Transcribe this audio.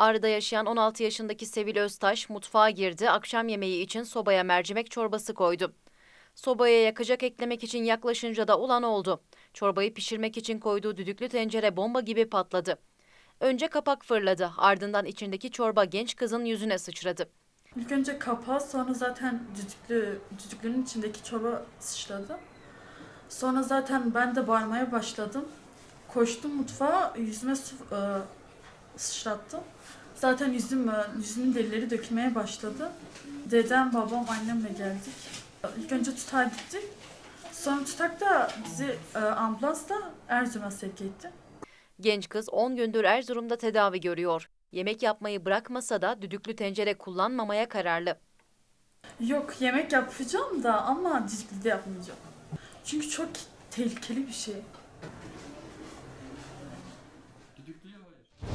Ağrı'da yaşayan 16 yaşındaki Sevil Öztaş mutfağa girdi, akşam yemeği için sobaya mercimek çorbası koydu. Sobaya yakacak eklemek için yaklaşınca da olan oldu. Çorbayı pişirmek için koyduğu düdüklü tencere bomba gibi patladı. Önce kapak fırladı, ardından içindeki çorba genç kızın yüzüne sıçradı. İlk önce kapağı sonra zaten düdüklü, düdüklünün içindeki çorba sıçradı. Sonra zaten ben de bağırmaya başladım. Koştum mutfağa yüzüme su e, sıçrattım. Zaten yüzüm, e, yüzümün derileri dökülmeye başladı. Dedem, babam, annemle geldik. İlk önce tutar gittik. Sonra tutak da bizi e, ambulansla Erzurum'a sevk etti. Genç kız 10 gündür Erzurum'da tedavi görüyor. Yemek yapmayı bırakmasa da düdüklü tencere kullanmamaya kararlı. Yok yemek yapacağım da ama düdüklü de yapmayacağım. Çünkü çok tehlikeli bir şey. Düdüklüye hayır.